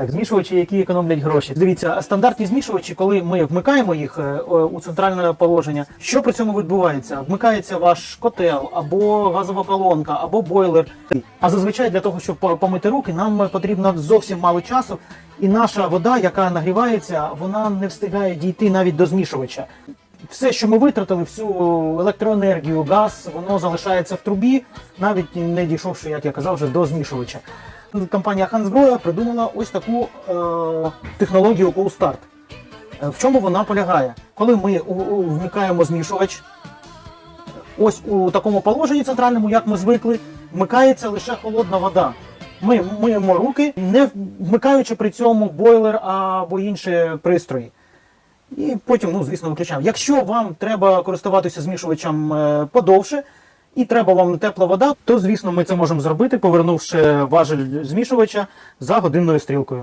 Так, змішувачі, які економлять гроші. Дивіться, стандартні змішувачі, коли ми вмикаємо їх е, у центральне положення, що при цьому відбувається? Вмикається ваш котел або газова колонка, або бойлер. А зазвичай для того, щоб помити руки, нам потрібно зовсім мало часу. І наша вода, яка нагрівається, вона не встигає дійти навіть до змішувача. Все, що ми витратили, всю електроенергію, газ, воно залишається в трубі, навіть не дійшовши, як я казав, вже до змішувача. Компанія Hansgrohe придумала ось таку е, технологію Cool Start. Е, В чому вона полягає? Коли ми вмикаємо змішувач, ось у такому положенні центральному, як ми звикли, вмикається лише холодна вода. Ми миємо руки, не вмикаючи при цьому бойлер або інші пристрої. І потім, ну, звісно, виключаємо. Якщо вам треба користуватися змішувачем е, подовше, і треба вам тепла вода, то звісно ми це можемо зробити, повернувши важель змішувача за годинною стрілкою.